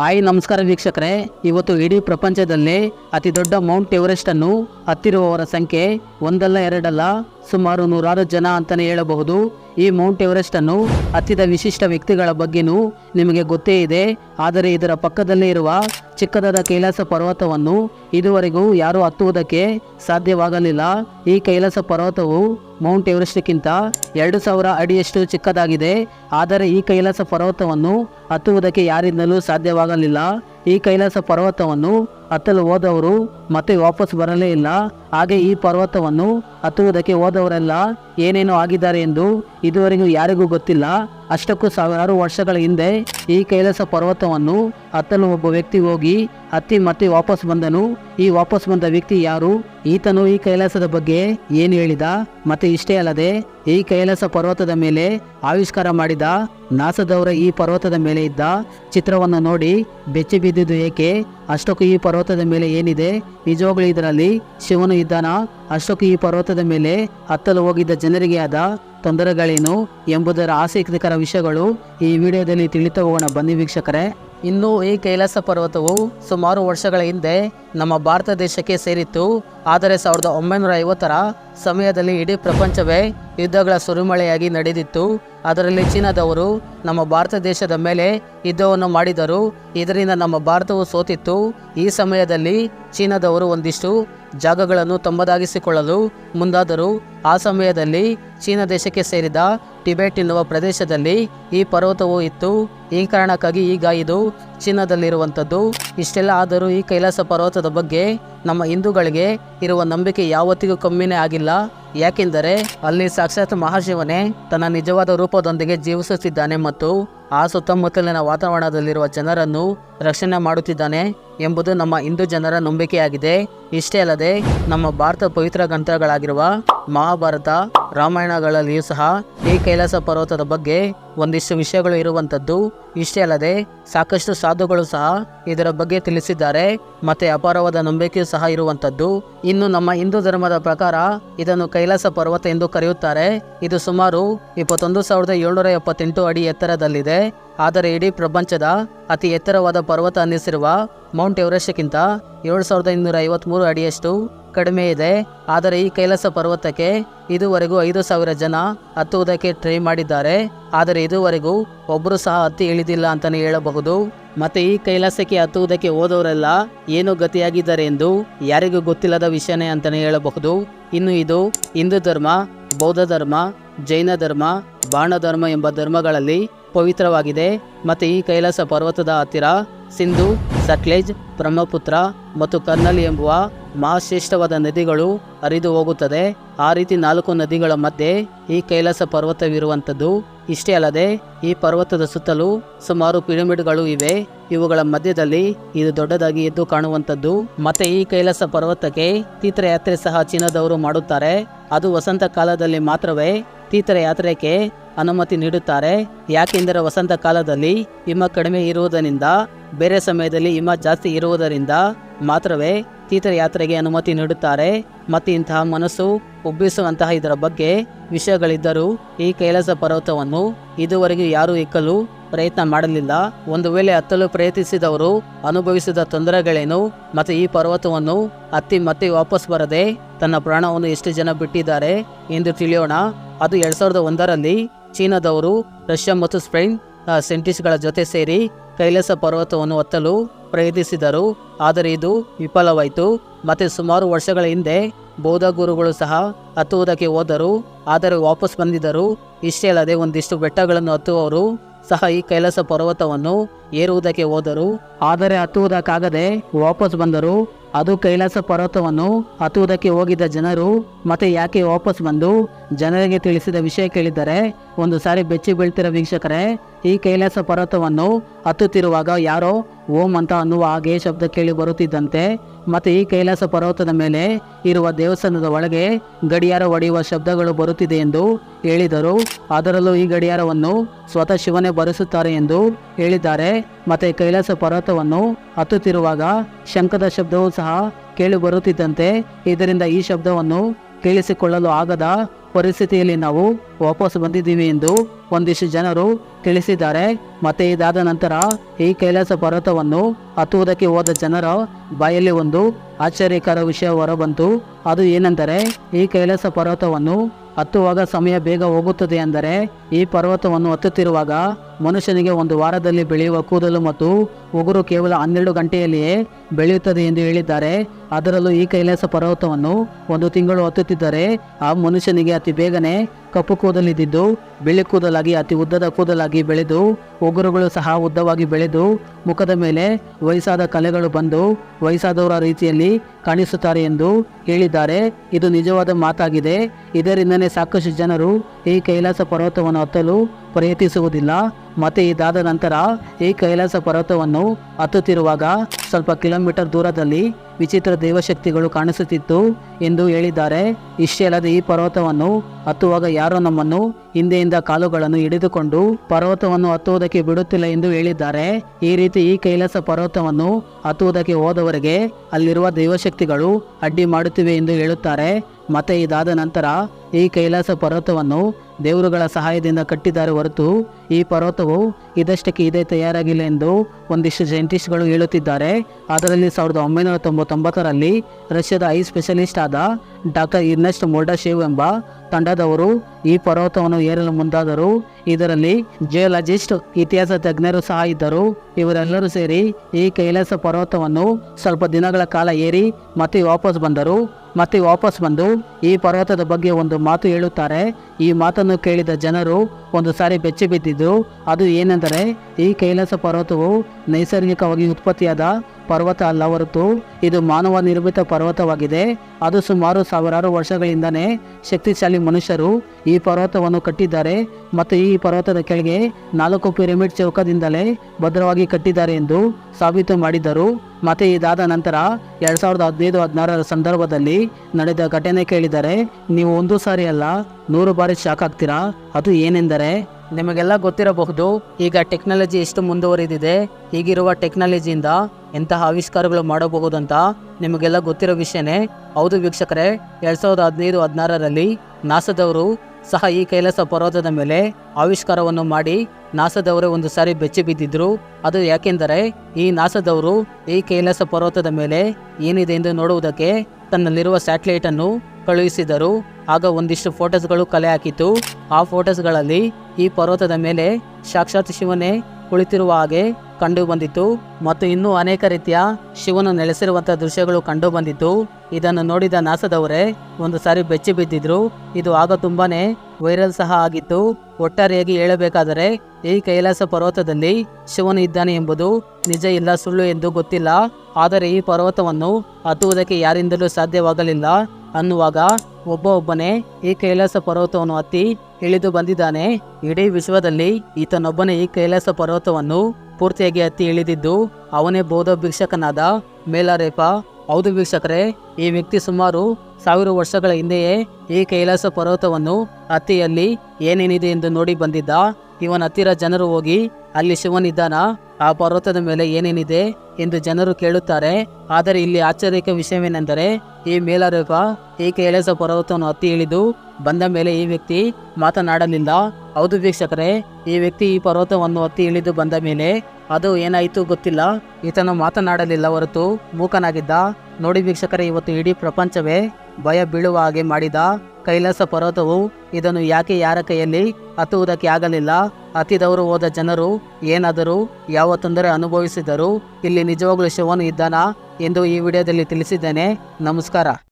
Hi ನಮಸ್ಕಾರ ವೀಕ್ಷಕರೇ, ಇವತ್ತು ಇಡೀ ಪ್ರಪಂಚದಲ್ಲಿ ಅತಿ ದೊಡ್ಡ ಮೌಂಟ್ ಎವರೆಸ್ಟ್ ಅನ್ನು ಹತ್ತಿರುವವರ ಸಂಖ್ಯೆ ಒಂದಲ್ಲ ಎರಡಲ್ಲ ಸುಮಾರು ನೂರಾರು ಜನ ಅಂತಾನೆ ಹೇಳಬಹುದು. ಈ ಮೌಂಟ್ ಎವರೆಸ್ಟ್ ಅನ್ನು ಹತ್ತಿದ ವಿಶಿಷ್ಟ ವ್ಯಕ್ತಿಗಳ ಬಗ್ಗೆನೂ ನಿಮಗೆ ಗೊತ್ತೇ ಇದೆ. ಆದರೆ ಇದರ ಪಕ್ಕದಲ್ಲೇ ಇರುವ ಚಿಕ್ಕದಾದ ಕೈಲಾಸ ಪರ್ವತವನ್ನು ಇದುವರೆಗೂ ಯಾರೂ ಹತ್ತುವುದಕ್ಕೆ ಸಾಧ್ಯವಾಗಲಿಲ್ಲ. ಈ ಕೈಲಾಸ ಪರ್ವತವು ಮೌಂಟ್ ಎವರೆಸ್ಟ್ಗಿಂತ ಎರಡು ಸಾವಿರ ಅಡಿಯಷ್ಟು ಚಿಕ್ಕದಾಗಿದೆ. ಆದರೆ ಈ ಕೈಲಾಸ ಪರ್ವತವನ್ನು ಹತ್ತುವುದಕ್ಕೆ ಯಾರಿಂದಲೂ ಸಾಧ್ಯವಾಗಲಿಲ್ಲ. ಈ ಕೈಲಾಸ ಪರ್ವತವನ್ನು ಹತ್ತಲು ಹೋದವರು ಮತ್ತೆ ವಾಪಸ್ ಬರಲೇ ಇಲ್ಲ. ಹಾಗೆ ಈ ಪರ್ವತವನ್ನು ಹತ್ತುವುದಕ್ಕೆ ಹೋದವರೆಲ್ಲ ಏನೇನೋ ಆಗಿದ್ದಾರೆ ಎಂದು ಇದುವರೆಗೂ ಯಾರಿಗೂ ಗೊತ್ತಿಲ್ಲ. ಅಷ್ಟಕ್ಕೂ ಸಾವಿರಾರು ವರ್ಷಗಳ ಹಿಂದೆ ಈ ಕೈಲಾಸ ಪರ್ವತವನ್ನು ಹತ್ತಲು ಒಬ್ಬ ವ್ಯಕ್ತಿ ಹೋಗಿ ಹತ್ತಿ ಮತ್ತೆ ವಾಪಸ್ ಬಂದನು. ಈ ವಾಪಸ್ ಬಂದ ವ್ಯಕ್ತಿ ಯಾರು? ಈತನು ಈ ಕೈಲಾಸದ ಬಗ್ಗೆ ಏನು ಹೇಳಿದ? ಮತ್ತೆ ಇಷ್ಟೇ ಅಲ್ಲದೆ ಈ ಕೈಲಾಸ ಪರ್ವತದ ಮೇಲೆ ಆವಿಷ್ಕಾರ ಮಾಡಿದ ನಾಸದವರ ಈ ಪರ್ವತದ ಮೇಲೆ ಇದ್ದ ಚಿತ್ರವನ್ನು ನೋಡಿ ಬೆಚ್ಚಿ ಬಿದ್ದಿದ್ದು ಏಕೆ? ಅಷ್ಟಕ್ಕೂ ಈ ಪರ್ವತದ ಮೇಲೆ ಏನಿದೆ? ನಿಜವಾಗ್ಲೂ ಇದರಲ್ಲಿ ಶಿವನು ಇದ್ದಾನ? ಅಷ್ಟಕ್ಕೂ ಈ ಪರ್ವತದ ಮೇಲೆ ಹತ್ತಲು ಹೋಗಿದ್ದ ಜನರಿಗೆ ಆದ ತೊಂದರೆಗಳೇನು ಎಂಬುದರ ಆಸಕ್ತಿಕರ ವಿಷಯಗಳು ಈ ವಿಡಿಯೋದಲ್ಲಿ ತಿಳಿತಾ ಹೋಗೋಣ. ಬನ್ನಿ ವೀಕ್ಷಕರೇ. ಇನ್ನು ಈ ಕೈಲಾಸ ಪರ್ವತವು ಸುಮಾರು ವರ್ಷಗಳ ಹಿಂದೆ ನಮ್ಮ ಭಾರತ ದೇಶಕ್ಕೆ ಸೇರಿತ್ತು. ಆದರೆ ಸಾವಿರದ ಒಂಬೈನೂರ ಐವತ್ತರ ಸಮಯದಲ್ಲಿ ಇಡೀ ಪ್ರಪಂಚವೇ ಯುದ್ಧಗಳ ಸುರಿಮಳೆಯಾಗಿ ನಡೆದಿತ್ತು. ಅದರಲ್ಲಿ ಚೀನಾದವರು ನಮ್ಮ ಭಾರತ ದೇಶದ ಮೇಲೆ ಯುದ್ಧವನ್ನು ಮಾಡಿದರು. ಇದರಿಂದ ನಮ್ಮ ಭಾರತವು ಸೋತಿತ್ತು. ಈ ಸಮಯದಲ್ಲಿ ಚೀನಾದವರು ಒಂದಿಷ್ಟು ಜಾಗಗಳನ್ನು ತಮ್ಮದಾಗಿಸಿಕೊಳ್ಳಲು ಮುಂದಾದರೂ ಆ ಸಮಯದಲ್ಲಿ ಚೀನಾ ದೇಶಕ್ಕೆ ಸೇರಿದ ಟಿಬೆಟ್ ಎನ್ನುವ ಪ್ರದೇಶದಲ್ಲಿ ಈ ಪರ್ವತವು ಇತ್ತು. ಈ ಕಾರಣಕ್ಕಾಗಿ ಈಗ ಇದು ಚೀನಾದಲ್ಲಿರುವಂಥದ್ದು. ಇಷ್ಟೆಲ್ಲ ಆದರೂ ಈ ಕೈಲಾಸ ಪರ್ವತದ ಬಗ್ಗೆ ನಮ್ಮ ಹಿಂದೂಗಳಿಗೆ ಇರುವ ನಂಬಿಕೆ ಯಾವತ್ತಿಗೂ ಕಮ್ಮಿನೇ ಆಗಿಲ್ಲ. ಯಾಕೆಂದರೆ ಅಲ್ಲಿ ಸಾಕ್ಷಾತ್ ಮಹಾಶಿವನೇ ತನ್ನ ನಿಜವಾದ ರೂಪದೊಂದಿಗೆ ಜೀವಿಸುತ್ತಿದ್ದಾನೆ ಮತ್ತು ಆ ಸುತ್ತಮುತ್ತಲಿನ ವಾತಾವರಣದಲ್ಲಿರುವ ಜನರನ್ನು ರಕ್ಷಣೆ ಮಾಡುತ್ತಿದ್ದಾನೆ ಎಂಬುದು ನಮ್ಮ ಹಿಂದೂ ಜನರ ನಂಬಿಕೆಯಾಗಿದೆ. ಇಷ್ಟೇ ಅಲ್ಲದೆ ನಮ್ಮ ಭಾರತ ಪವಿತ್ರ ಗ್ರಂಥಗಳಾಗಿರುವ ಮಹಾಭಾರತ ರಾಮಾಯಣಗಳಲ್ಲಿಯೂ ಸಹ ಈ ಕೈಲಾಸ ಪರ್ವತದ ಬಗ್ಗೆ ಒಂದಿಷ್ಟು ವಿಷಯಗಳು ಇರುವಂಥದ್ದು. ಇಷ್ಟೇ ಅಲ್ಲದೆ ಸಾಕಷ್ಟು ಸಾಧುಗಳು ಸಹ ಇದರ ಬಗ್ಗೆ ತಿಳಿಸಿದ್ದಾರೆ. ಮತ್ತೆ ಅಪಾರವಾದ ನಂಬಿಕೆಯೂ ಸಹ ಇರುವಂಥದ್ದು. ಇನ್ನು ನಮ್ಮ ಹಿಂದೂ ಧರ್ಮದ ಪ್ರಕಾರ ಇದನ್ನು ಕೈಲಾಸ ಪರ್ವತ ಎಂದು ಕರೆಯುತ್ತಾರೆ. ಇದು ಸುಮಾರು ಇಪ್ಪತ್ತೊಂದು ಸಾವಿರದ ಏಳ್ನೂರ ಎಪ್ಪತ್ತೆಂಟು ಅಡಿ ಎತ್ತರದಲ್ಲಿದೆ. ಆದರೆ ಇಡೀ ಪ್ರಪಂಚದ ಅತಿ ಎತ್ತರವಾದ ಪರ್ವತ ಅನ್ನಿಸಿರುವ ಮೌಂಟ್ ಎವರೆಸ್ಟ್ಗಿಂತ ಏಳು ಸಾವಿರದ ಇನ್ನೂರ ಐವತ್ತ್ಮೂರು ಅಡಿಯಷ್ಟು ಕಡಿಮೆ ಇದೆ. ಆದರೆ ಈ ಕೈಲಾಸ ಪರ್ವತಕ್ಕೆ ಇದುವರೆಗೂ ಐದು ಸಾವಿರ ಜನ ಹತ್ತುವುದಕ್ಕೆ ಟ್ರೈ ಮಾಡಿದ್ದಾರೆ. ಆದರೆ ಇದುವರೆಗೂ ಒಬ್ಬರು ಸಹ ಹತ್ತಿ ಇಳಿದಿಲ್ಲ ಅಂತಲೇ ಹೇಳಬಹುದು. ಮತ್ತೆ ಈ ಕೈಲಾಸಕ್ಕೆ ಹತ್ತುವುದಕ್ಕೆ ಹೋದವರೆಲ್ಲ ಏನು ಗತಿಯಾಗಿದ್ದಾರೆ ಎಂದು ಯಾರಿಗೂ ಗೊತ್ತಿಲ್ಲದ ವಿಷಯನೇ ಅಂತಲೇ ಹೇಳಬಹುದು. ಇನ್ನು ಇದು ಹಿಂದೂ ಧರ್ಮ, ಬೌದ್ಧ ಧರ್ಮ, ಜೈನ ಧರ್ಮ, ಬಾಣ ಧರ್ಮ ಎಂಬ ಧರ್ಮಗಳಲ್ಲಿ ಪವಿತ್ರವಾಗಿದೆ. ಮತ್ತು ಈ ಕೈಲಾಸ ಪರ್ವತದ ಹತ್ತಿರ ಸಿಂಧು, ಸಟ್ಲೇಜ್, ಬ್ರಹ್ಮಪುತ್ರ ಮತ್ತು ಕರ್ನಲ್ ಎಂಬುವ ಮಹಾಶ್ರೇಷ್ಠವಾದ ನದಿಗಳು ಹರಿದು ಹೋಗುತ್ತದೆ. ಆ ರೀತಿ ನಾಲ್ಕು ನದಿಗಳ ಮಧ್ಯೆ ಈ ಕೈಲಾಸ ಪರ್ವತವಿರುವಂಥದ್ದು ಇಷ್ಟೇ ಅಲ್ಲದೆ ಈ ಪರ್ವತದ ಸುತ್ತಲೂ ಸುಮಾರು ಪಿರಮಿಡ್ಗಳು ಇವೆ. ಇವುಗಳ ಮಧ್ಯದಲ್ಲಿ ಇದು ದೊಡ್ಡದಾಗಿ ಎದ್ದು ಕಾಣುವಂಥದ್ದು. ಮತ್ತೆ ಈ ಕೈಲಾಸ ಪರ್ವತಕ್ಕೆ ತೀರ್ಥಯಾತ್ರೆ ಸಹ ಚೀನಾದವರು ಮಾಡುತ್ತಾರೆ. ಅದು ವಸಂತ ಕಾಲದಲ್ಲಿ ಮಾತ್ರವೇ ತೀರ್ಥಯಾತ್ರೆಗೆ ಅನುಮತಿ ನೀಡುತ್ತಾರೆ. ಯಾಕೆಂದರೆ ವಸಂತ ಕಾಲದಲ್ಲಿ ಹಿಮ ಕಡಿಮೆ ಇರುವುದರಿಂದ, ಬೇರೆ ಸಮಯದಲ್ಲಿ ಹಿಮ ಜಾಸ್ತಿ ಇರುವುದರಿಂದ ಮಾತ್ರವೇ ತೀರ್ಥಯಾತ್ರೆಗೆ ಅನುಮತಿ ನೀಡುತ್ತಾರೆ. ಮತ್ತು ಇಂತಹ ಮನಸ್ಸು ಉಬ್ಬಿಸುವಂತಹ ಇದರ ಬಗ್ಗೆ ವಿಷಯಗಳಿದ್ದರೂ ಈ ಕೈಲಾಸ ಪರ್ವತವನ್ನು ಇದುವರೆಗೂ ಯಾರೂ ಇಕ್ಕಲು ಪ್ರಯತ್ನ ಮಾಡಲಿಲ್ಲ. ಒಂದು ವೇಳೆ ಹತ್ತಲು ಪ್ರಯತ್ನಿಸಿದವರು ಅನುಭವಿಸಿದ ತೊಂದರೆಗಳೇನು ಮತ್ತು ಈ ಪರ್ವತವನ್ನು ಹತ್ತಿ ಮತ್ತೆ ವಾಪಸ್ ಬರದೆ ತನ್ನ ಪ್ರಾಣವನ್ನು ಎಷ್ಟು ಜನ ಬಿಟ್ಟಿದ್ದಾರೆ ಎಂದು ತಿಳಿಯೋಣ. ಅದು ಎರಡ್ ಸಾವಿರದ ಒಂದರಲ್ಲಿ ಚೀನಾದವರು, ರಷ್ಯಾ ಮತ್ತು ಸ್ಪೇನ್ ಸೈಂಟಿಸ್ಟ್ಗಳ ಜೊತೆ ಸೇರಿ ಕೈಲಾಸ ಪರ್ವತವನ್ನು ಹತ್ತಲು ಪ್ರಯತ್ನಿಸಿದರು. ಆದರೆ ಇದು ವಿಫಲವಾಯಿತು. ಮತ್ತೆ ಸುಮಾರು ವರ್ಷಗಳ ಹಿಂದೆ ಬೌದ್ಧ ಗುರುಗಳು ಸಹ ಹತ್ತುವುದಕ್ಕೆ ಹೋದರು. ಆದರೆ ವಾಪಸ್ ಬಂದಿದ್ದರು. ಇಷ್ಟೇ ಅಲ್ಲದೆ ಒಂದಿಷ್ಟು ಬೆಟ್ಟಗಳನ್ನು ಹತ್ತುವವರು ಸಹ ಈ ಕೈಲಾಸ ಪರ್ವತವನ್ನು ಏರುವುದಕ್ಕೆ ಹೋದರು. ಆದರೆ ಹತ್ತುವುದಕ್ಕಾಗದೆ ವಾಪಸ್ ಬಂದರು. ಅದು ಕೈಲಾಸ ಪರ್ವತವನ್ನು ಹತ್ತುವುದಕ್ಕೆ ಹೋಗಿದ್ದ ಜನರು ಮತ್ತೆ ಯಾಕೆ ವಾಪಸ್ ಬಂದು ಜನರಿಗೆ ತಿಳಿಸಿದ ವಿಷಯ ಕೇಳಿದರೆ, ಒಂದು ಸಾರಿ ಬೆಚ್ಚಿ ಬೀಳ್ತಿರೋ ವೀಕ್ಷಕರೇ, ಈ ಕೈಲಾಸ ಪರ್ವತವನ್ನು ಹತ್ತುತ್ತಿರುವಾಗ ಯಾರೋ ಓಂ ಅಂತ ಅನ್ನುವ ಹಾಗೆ ಶಬ್ದ ಕೇಳಿ ಬರುತ್ತಿದ್ದಂತೆ ಮತ್ತೆ ಈ ಕೈಲಾಸ ಪರ್ವತದ ಮೇಲೆ ಇರುವ ದೇವಸ್ಥಾನದ ಒಳಗೆ ಗಡಿಯಾರ ಒಡೆಯುವ ಶಬ್ದಗಳು ಬರುತ್ತಿದೆ ಎಂದು ಹೇಳಿದರು. ಅದರಲ್ಲೂ ಈ ಗಡಿಯಾರವನ್ನು ಸ್ವತಃ ಶಿವನೇ ಬರೆಸುತ್ತಾರೆ ಎಂದು ಹೇಳಿದ್ದಾರೆ. ಮತ್ತೆ ಕೈಲಾಸ ಪರ್ವತವನ್ನು ಹತ್ತುತ್ತಿರುವಾಗ ಶಂಖದ ಶಬ್ದವೂ ಸಹ ಕೇಳಿ ಬರುತ್ತಿದ್ದಂತೆ. ಇದರಿಂದ ಈ ಶಬ್ದವನ್ನು ಕೇಳಿಸಿಕೊಳ್ಳಲು ಆಗದ ಪರಿಸ್ಥಿತಿಯಲ್ಲಿ ನಾವು ವಾಪಸ್ ಬಂದಿದ್ದೀವಿ ಎಂದು ಒಂದಿಷ್ಟು ಜನರು ತಿಳಿಸಿದ್ದಾರೆ. ಮತ್ತೆ ಇದಾದ ನಂತರ ಈ ಕೈಲಾಸ ಪರ್ವತವನ್ನು ಹತ್ತುವುದಕ್ಕೆ ಹೋದ ಜನರ ಬಾಯಲ್ಲಿ ಒಂದು ಆಶ್ಚರ್ಯಕರ ವಿಷಯ ಹೊರಬಂತು. ಅದು ಏನೆಂದರೆ, ಈ ಕೈಲಾಸ ಪರ್ವತವನ್ನು ಹತ್ತುವಾಗ ಸಮಯ ಬೇಗ ಹೋಗುತ್ತದೆ ಅಂದರೆ, ಈ ಪರ್ವತವನ್ನು ಹತ್ತುತ್ತಿರುವಾಗ ಮನುಷ್ಯನಿಗೆ ಒಂದು ವಾರದಲ್ಲಿ ಬೆಳೆಯುವ ಕೂದಲು ಮತ್ತು ಉಗುರು ಕೇವಲ ಹನ್ನೆರಡು ಗಂಟೆಯಲ್ಲಿಯೇ ಬೆಳೆಯುತ್ತದೆ ಎಂದು ಹೇಳಿದ್ದಾರೆ. ಅದರಲ್ಲೂ ಈ ಕೈಲಾಸ ಪರ್ವತವನ್ನು ಒಂದು ತಿಂಗಳು ಹತ್ತುತ್ತಿದ್ದರೆ ಆ ಮನುಷ್ಯನಿಗೆ ಅತಿ ಬೇಗನೆ ಕಪ್ಪು ಕೂದಲಿದ್ದು ಬಿಳಿ ಕೂದಲಾಗಿ, ಅತಿ ಉದ್ದದ ಕೂದಲಾಗಿ ಬೆಳೆದು, ಉಗುರುಗಳು ಸಹ ಉದ್ದವಾಗಿ ಬೆಳೆದು, ಮುಖದ ಮೇಲೆ ವಯಸ್ಸಾದ ಕಲೆಗಳು ಬಂದು ವಯಸ್ಸಾದವರ ರೀತಿಯಲ್ಲಿ ಕಾಣಿಸುತ್ತಾರೆ ಎಂದು ಹೇಳಿದ್ದಾರೆ. ಇದು ನಿಜವಾದ ಮಾತಾಗಿದೆ. ಇದರಿಂದನೇ ಸಾಕಷ್ಟು ಜನರು ಈ ಕೈಲಾಸ ಪರ್ವತವನ್ನು ಹತ್ತಲು ಪ್ರಯತ್ನಿಸುವುದಿಲ್ಲ. ಮತ್ತೆ ಇದಾದ ನಂತರ ಈ ಕೈಲಾಸ ಪರ್ವತವನ್ನು ಹತ್ತುತ್ತಿರುವಾಗ ಸ್ವಲ್ಪ ಕಿಲೋಮೀಟರ್ ದೂರದಲ್ಲಿ ವಿಚಿತ್ರ ದೇವಶಕ್ತಿಗಳು ಕಾಣಿಸುತ್ತಿತ್ತು ಎಂದು ಹೇಳಿದ್ದಾರೆ. ಇಷ್ಟೇ ಅಲ್ಲದೆ ಈ ಪರ್ವತವನ್ನು ಹತ್ತುವಾಗ ಯಾರೋ ನಮ್ಮನ್ನು ಹಿಂದೆಯಿಂದ ಕಾಲುಗಳನ್ನು ಹಿಡಿದುಕೊಂಡು ಪರ್ವತವನ್ನು ಹತ್ತುವುದಕ್ಕೆ ಬಿಡುತ್ತಿಲ್ಲ ಎಂದು ಹೇಳಿದ್ದಾರೆ. ಈ ರೀತಿ ಈ ಕೈಲಾಸ ಪರ್ವತವನ್ನು ಹತ್ತುವುದಕ್ಕೆ ಹೋದವರಿಗೆ ಅಲ್ಲಿರುವ ದೈವಶಕ್ತಿಗಳು ಅಡ್ಡಿ ಮಾಡುತ್ತಿವೆ ಎಂದು ಹೇಳುತ್ತಾರೆ. ಮತ್ತೆ ಇದಾದ ನಂತರ ಈ ಕೈಲಾಸ ಪರ್ವತವನ್ನು ದೇವರುಗಳ ಸಹಾಯದಿಂದ ಕಟ್ಟಿದ್ದಾರೆ ಹೊರತು ಈ ಪರ್ವತವು ಇದಷ್ಟಕ್ಕೆ ಇದೇ ತಯಾರಾಗಿಲ್ಲ ಎಂದು ಒಂದಿಷ್ಟು ಸೈಂಟಿಸ್ಟ್ಗಳು ಹೇಳುತ್ತಿದ್ದಾರೆ. ಅದರಲ್ಲಿ ಸಾವಿರದ ಒಂಬೈನೂರ ತೊಂಬತ್ತೊಂಬತ್ತರಲ್ಲಿ ರಷ್ಯಾದ ಐ ಸ್ಪೆಷಲಿಸ್ಟ್ ಆದ ಡಾಕ್ಟರ್ ಇರ್ನೆಸ್ಟ್ ಮೊಲ್ಡಾಶೇವ್ ಎಂಬ ತಂಡದವರು ಈ ಪರ್ವತವನ್ನು ಏರಲು ಮುಂದಾದರು. ಇದರಲ್ಲಿ ಜಿಯೋಲಜಿಸ್ಟ್ ಇತಿಹಾಸ ತಜ್ಞರು ಸಹ ಇದ್ದರು. ಇವರೆಲ್ಲರೂ ಸೇರಿ ಈ ಕೈಲಾಸ ಪರ್ವತವನ್ನು ಸ್ವಲ್ಪ ದಿನಗಳ ಕಾಲ ಏರಿ ಮತ್ತೆ ವಾಪಸ್ ಬಂದರು. ಮತ್ತೆ ವಾಪಸ್ ಬಂದು ಈ ಪರ್ವತದ ಬಗ್ಗೆ ಒಂದು ಮಾತು ಹೇಳುತ್ತಾರೆ. ಈ ಮಾತನ್ನು ಕೇಳಿದ ಜನರು ಒಂದು ಸಾರಿ ಬೆಚ್ಚಿ ಬಿದ್ದಿದ್ದು ಅದು ಏನೆಂದರೆ ಈ ಕೈಲಾಸ ಪರ್ವತವು ನೈಸರ್ಗಿಕವಾಗಿ ಉತ್ಪತ್ತಿಯಾದ ಪರ್ವತ ಅಲ್ಲ ಹೊರತು ಇದು ಮಾನವ ನಿರ್ಮಿತ ಪರ್ವತವಾಗಿದೆ. ಅದು ಸುಮಾರು ಸಾವಿರಾರು ವರ್ಷಗಳಿಂದನೇ ಶಕ್ತಿಶಾಲಿ ಮನುಷ್ಯರು ಈ ಪರ್ವತವನ್ನು ಕಟ್ಟಿದ್ದಾರೆ ಮತ್ತು ಈ ಪರ್ವತದ ಕೆಳಗೆ ನಾಲ್ಕು ಪಿರಮಿಡ್ ಚೌಕದಿಂದಲೇ ಭದ್ರವಾಗಿ ಕಟ್ಟಿದ್ದಾರೆ ಎಂದು ಸಾಬೀತು ಮಾಡಿದರು. ಮತ್ತೆ ಇದಾದ ನಂತರ ಎರಡ್ ಸಾವಿರದ ಹದಿನೈದು, ಹದಿನಾರರ ಸಂದರ್ಭದಲ್ಲಿ ನಡೆದ ಘಟನೆ ಕೇಳಿದರೆ, ನೀವು ಒಂದು ಸಾರಿ ಅಲ್ಲ, ನೂರು ಬಾರಿ ಶಾಕ್ ಆಗ್ತೀರಾ? ಅದು ಏನೆಂದರೆ, ನಿಮಗೆಲ್ಲ ಗೊತ್ತಿರಬಹುದು, ಈಗ ಟೆಕ್ನಾಲಜಿ ಎಷ್ಟು ಮುಂದುವರಿದಿದೆ. ಈಗಿರುವ ಟೆಕ್ನಾಲಜಿಯಿಂದ ಎಂತಹ ಆವಿಷ್ಕಾರಗಳು ಮಾಡಬಹುದು ಅಂತ ನಿಮಗೆಲ್ಲ ಗೊತ್ತಿರೋ ವಿಷಯನೇ. ಹೌದು ವೀಕ್ಷಕರೇ, ಎರಡ್ ಸಾವಿರದ ಹದಿನೈದು ಹದಿನಾರರಲ್ಲಿ ನಾಸದವರು ಸಹ ಈ ಕೈಲಾಸ ಪರ್ವತದ ಮೇಲೆ ಆವಿಷ್ಕಾರವನ್ನು ಮಾಡಿ ನಾಸದವರೇ ಒಂದು ಸಾರಿ ಬೆಚ್ಚಿ ಬಿದ್ದಿದ್ರು. ಅದು ಯಾಕೆಂದರೆ ಈ ನಾಸದವರು ಈ ಕೈಲಾಸ ಪರ್ವತದ ಮೇಲೆ ಏನಿದೆ ಎಂದು ನೋಡುವುದಕ್ಕೆ ತನ್ನಲ್ಲಿರುವ ಸ್ಯಾಟಲೈಟ್ ಅನ್ನು ಕಳುಹಿಸಿದರು. ಆಗ ಒಂದಿಷ್ಟು ಫೋಟೋಸ್ಗಳು ಕಲೆ ಹಾಕಿತು ಆ ಫೋಟೋಸ್ಗಳಲ್ಲಿ ಈ ಪರ್ವತದ ಮೇಲೆ ಸಾಕ್ಷಾತ್ ಶಿವನೇ ಕುಳಿತಿರುವ ಹಾಗೆ ಕಂಡು ಬಂದಿತ್ತು ಮತ್ತು ಇನ್ನೂ ಅನೇಕ ರೀತಿಯ ಶಿವನು ನೆಲೆಸಿರುವಂತಹ ದೃಶ್ಯಗಳು ಕಂಡು ಬಂದಿತ್ತು ಇದನ್ನು ನೋಡಿದ ನಾಸದವರೇ, ಒಂದು ಸಾರಿ ಬೆಚ್ಚಿ ಬಿದ್ದಿದ್ರು. ಇದು ಆಗ ತುಂಬಾನೇ ವೈರಲ್ ಸಹ ಆಗಿತ್ತು. ಒಟ್ಟಾರೆಯಾಗಿ ಹೇಳಬೇಕಾದರೆ, ಈ ಕೈಲಾಸ ಪರ್ವತದಲ್ಲಿ ಶಿವನು ಇದ್ದಾನೆ ಎಂಬುದು ನಿಜ ಇಲ್ಲ, ಸುಳ್ಳು ಎಂದು ಗೊತ್ತಿಲ್ಲ. ಆದರೆ ಈ ಪರ್ವತವನ್ನು ಹತ್ತುವುದಕ್ಕೆ ಯಾರಿಂದಲೂ ಸಾಧ್ಯವಾಗಲಿಲ್ಲ ಅನ್ನುವಾಗ ಒಬ್ಬ ಒಬ್ಬನೇ ಈ ಕೈಲಾಸ ಪರ್ವತವನ್ನು ಹತ್ತಿ ಇಳಿದು ಬಂದಿದ್ದಾನೆ. ಇಡೀ ವಿಶ್ವದಲ್ಲಿ ಈತನೊಬ್ಬನೇ ಈ ಕೈಲಾಸ ಪರ್ವತವನ್ನು ಪೂರ್ತಿಯಾಗಿ ಹತ್ತಿ ಇಳಿದಿದ್ದು, ಅವನೇ ಬೌದ್ಧ ಭಿಕ್ಷಕನಾದ ಮೇಲಾರೇಪ. ಹೌದು ವೀಕ್ಷಕರೇ, ಈ ವ್ಯಕ್ತಿ ಸುಮಾರು ಸಾವಿರ ವರ್ಷಗಳ ಹಿಂದೆಯೇ ಈ ಕೈಲಾಸ ಪರ್ವತವನ್ನು ಹತ್ತಿಯಲ್ಲಿ ಏನೇನಿದೆ ಎಂದು ನೋಡಿ ಬಂದಿದ್ದ ಇವನ ಹತ್ತಿರ ಜನರು ಹೋಗಿ, ಅಲ್ಲಿ ಶಿವನಿದ್ದಾನ, ಆ ಪರ್ವತದ ಮೇಲೆ ಏನೇನಿದೆ ಎಂದು ಜನರು ಕೇಳುತ್ತಾರೆ. ಆದರೆ ಇಲ್ಲಿ ಆಶ್ಚರ್ಯಕ ವಿಷಯವೇನೆಂದರೆ, ಈ ಮೇಲಾರೇಪ ಈ ಕೈಲಾಸ ಪರ್ವತವನ್ನು ಹತ್ತಿ ಇಳಿದು ಬಂದ ಮೇಲೆ ಈ ವ್ಯಕ್ತಿ ಮಾತನಾಡಲಿಲ್ಲ. ಹೌದು ವೀಕ್ಷಕರೇ, ಈ ವ್ಯಕ್ತಿ ಈ ಪರ್ವತವನ್ನು ಹತ್ತಿ ಇಳಿದು ಬಂದ ಮೇಲೆ ಅದು ಏನಾಯಿತು ಗೊತ್ತಿಲ್ಲ. ಈತನು ಮಾತನಾಡಲಿಲ್ಲ ಹೊರತು ಮೂಕನಾಗಿದ್ದ. ನೋಡಿ ವೀಕ್ಷಕರೇ, ಇವತ್ತು ಇಡೀ ಪ್ರಪಂಚವೇ ಭಯ ಬೀಳುವ ಹಾಗೆ ಮಾಡಿದ. ಕೈಲಾಸ ಪರ್ವತವು ಇದನ್ನು ಯಾಕೆ ಯಾರ ಕೈಯಲ್ಲಿ ಹತ್ತುವುದಕ್ಕೆ ಆಗಲಿಲ್ಲ? ಹತ್ತಿದವರು ಹೋದ ಜನರು ಏನಾದರೂ ಯಾವ ತೊಂದರೆ ಅನುಭವಿಸಿದರು ಇಲ್ಲಿ ನಿಜವಾಗಲೂ ಶಿವನು ಇದ್ದಾನಾ ಎಂದು ಈ ವಿಡಿಯೋದಲ್ಲಿ ತಿಳಿಸಿದ್ದೇನೆ. ನಮಸ್ಕಾರ.